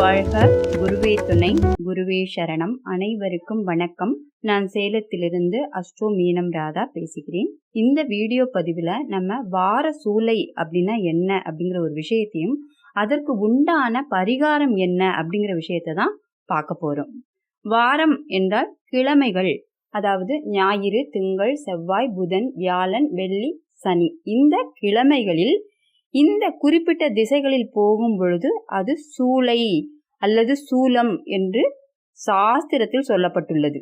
வாழ்க. குருவே துணை குருவே சரணம். அனைவருக்கும் வணக்கம். நான் சேலத்திலிருந்து அஸ்ட்ரோ மீனம் ராதா பேசுகிறேன். இந்த வீடியோ பதிவில் நம்ம வார சூலை அப்படின்னா என்ன அப்படிங்கிற ஒரு விஷயத்தையும் அதற்கு உண்டான பரிகாரம் என்ன அப்படிங்கிற விஷயத்தை தான் பார்க்க போகிறோம் வாரம் என்றால் கிழமைகள் அதாவது ஞாயிறு திங்கள் செவ்வாய் புதன் வியாழன் வெள்ளி சனி. இந்த கிழமைகளில் இந்த குறிப்பிட்ட திசைகளில் போகும் பொழுது அது சூளை அல்லது சூலம் என்று சாஸ்திரத்தில் சொல்லப்பட்டுள்ளது.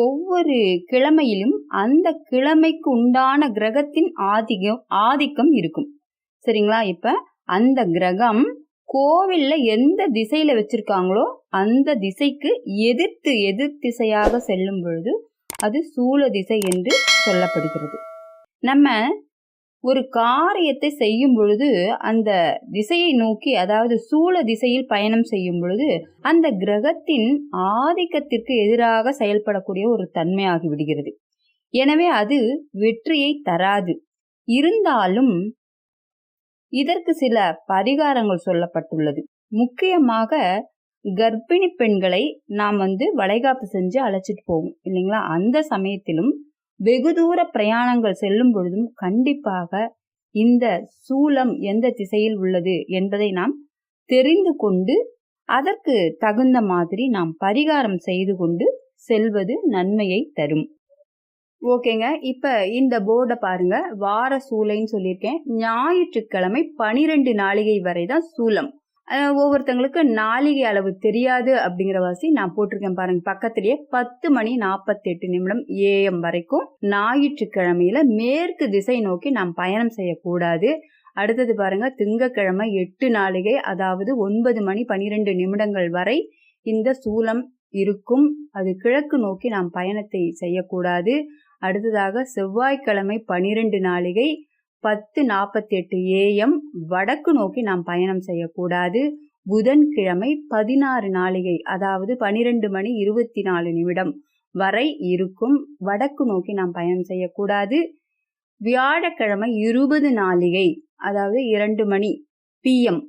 ஒவ்வொரு கிழமையிலும் அந்த கிழமைக்கு உண்டான கிரகத்தின் ஆதிக்கம் ஆதிக்கம் இருக்கும். சரிங்களா? இப்ப அந்த கிரகம் கோவில்ல எந்த திசையில வச்சிருக்காங்களோ அந்த திசைக்கு எதிர்த்து எதிர் திசையாக செல்லும் பொழுது அது சூழ திசை என்று சொல்லப்படுகிறது. நம்ம ஒரு காரியத்தை செய்யும் பொழுது அந்த திசையை நோக்கி அதாவது சூழ திசையில் பயணம் செய்யும் பொழுது அந்த கிரகத்தின் ஆதிக்கத்திற்கு எதிராக செயல்படக்கூடிய ஒரு தன்மையாகி விடுகிறது. எனவே அது வெற்றியை தராது. இருந்தாலும் இதற்கு சில பரிகாரங்கள் சொல்லப்பட்டுள்ளது. முக்கியமாக கர்ப்பிணி பெண்களை நாம் வந்து வளைகாப்பு செஞ்சு அழைச்சிட்டு போவோம் இல்லைங்களா? அந்த சமயத்திலும் வெகு தூர பிரயாணங்கள் செல்லும் பொழுதும் கண்டிப்பாக இந்த சூலம் எந்த திசையில் உள்ளது என்பதை நாம் தெரிந்து கொண்டு அதற்கு தகுந்த மாதிரி நாம் பரிகாரம் செய்து கொண்டு செல்வது நன்மையை தரும். ஓகேங்க. இப்ப இந்த போர்டை பாருங்க. வார சூளைன்னு சொல்லியிருக்கேன். ஞாயிற்றுக்கிழமை பனிரெண்டு நாளிகை வரை தான் சூலம். ஒவ்வொருத்தங்களுக்கு நாளிகை அளவு தெரியாது அப்படிங்கிற வாசி நான் போட்டிருக்கேன் பாருங்க. பக்கத்திலேயே பத்து மணி நாற்பத்தி எட்டு நிமிடம் ஏஎம் வரைக்கும் ஞாயிற்றுக்கிழமையில மேற்கு திசை நோக்கி நாம் பயணம் செய்யக்கூடாது. அடுத்தது பாருங்க திங்கக்கிழமை எட்டு நாளிகை அதாவது ஒன்பது மணி பனிரெண்டு நிமிடங்கள் வரை இந்த சூலம் இருக்கும். அது கிழக்கு நோக்கி நாம் பயணத்தை செய்யக்கூடாது. அடுத்ததாக செவ்வாய்க்கிழமை பனிரெண்டு நாளிகை பத்து நாற்பத்தி எட்டு ஏஎம் வடக்கு நோக்கி நாம் பயணம் செய்யக்கூடாது. புதன்கிழமை பதினாறு நாளிகை அதாவது பனிரெண்டு மணி இருபத்தி நாலு நிமிடம் வரை இருக்கும். வடக்கு நோக்கி நாம் பயணம் செய்யக்கூடாது. வியாழக்கிழமை இருபது நாளிகை அதாவது இரண்டு மணி பிஎம்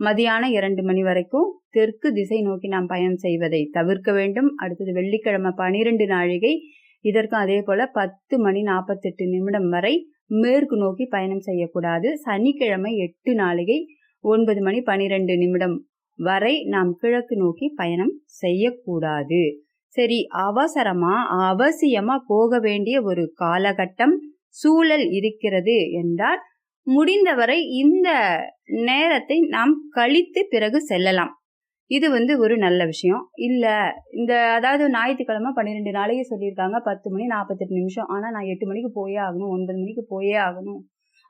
மதியான இரண்டு மணி வரைக்கும் தெற்கு திசை நோக்கி நாம் பயணம் செய்வதை தவிர்க்க வேண்டும். அடுத்தது வெள்ளிக்கிழமை பனிரெண்டு நாழிகை இதற்கும் அதே போல பத்து மணி நாற்பத்தெட்டு நிமிடம் வரை மேற்கு நோக்கி பயணம் செய்யக்கூடாது. சனிக்கிழமை எட்டு நாளிகை ஒன்பது மணி பனிரெண்டு நிமிடம் வரை நாம் கிழக்கு நோக்கி பயணம் செய்யக்கூடாது. சரி அவசரமா அவசியமா போக வேண்டிய ஒரு காலகட்டம் சூழல் இருக்கிறது என்றால் முடிந்தவரை இந்த நேரத்தை நாம் கழித்து பிறகு செல்லலாம். இது வந்து ஒரு நல்ல விஷயம். இல்லை இந்த அதாவது ஞாயிற்றுக்கிழமை பன்னிரெண்டு நாளைக்கு சொல்லியிருக்காங்க பத்து மணி நாற்பத்தெட்டு நிமிஷம். ஆனால் நான் எட்டு மணிக்கு போயே ஆகணும் ஒன்பது மணிக்கு போயே ஆகணும்.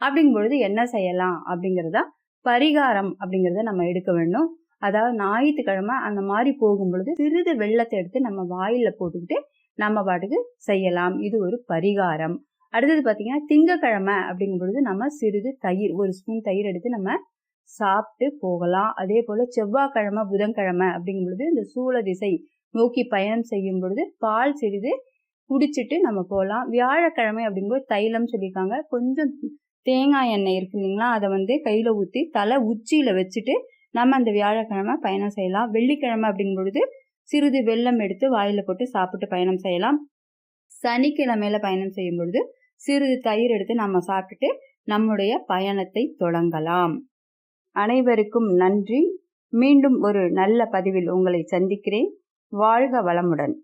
அப்படிங்கும் பொழுது என்ன செய்யலாம்? அப்படிங்கிறத பரிகாரம் அப்படிங்கிறத நம்ம எடுக்க வேண்டும். அதாவது ஞாயிற்றுக்கிழமை அந்த மாதிரி போகும் பொழுது சிறிது வெள்ளத்தை எடுத்து நம்ம வாயில் போட்டுக்கிட்டு நம்ம பாட்டுக்கு செய்யலாம். இது ஒரு பரிகாரம். அடுத்தது பார்த்தீங்கன்னா திங்கக்கிழமை அப்படிங்கும் பொழுது நம்ம சிறிது தயிர் ஒரு ஸ்பூன் தயிர் எடுத்து நம்ம சாப்பிட்டு போகலாம். அதே போல் செவ்வாய்க்கிழமை புதன்கிழமை அப்படிங்கும் பொழுது இந்த சூழ திசை நோக்கி பயணம் செய்யும் பொழுது பால் சிறிது குடிச்சிட்டு நம்ம போகலாம் வியாழக்கிழமை அப்படிங்கும்போது தைலம் சொல்லியிருக்காங்க. கொஞ்சம் தேங்காய் எண்ணெய் இருக்கு இல்லைங்களா? அதை வந்து கையில் ஊற்றி தலை உச்சியில் வச்சுட்டு நம்ம அந்த வியாழக்கிழமை பயணம் செய்யலாம். வெள்ளிக்கிழமை அப்படிங்கும் பொழுது சிறிது வெள்ளம் எடுத்து வாயில் போட்டு சாப்பிட்டு பயணம் செய்யலாம். சனிக்கிழமையில பயணம் செய்யும் பொழுது சிறிது தயிர் எடுத்து நம்ம சாப்பிட்டுட்டு நம்முடைய பயணத்தை தொடங்கலாம். அனைவருக்கும் நன்றி. மீண்டும் ஒரு நல்ல பதிவில் உங்களை சந்திக்கிறேன். வாழ்க வளமுடன்.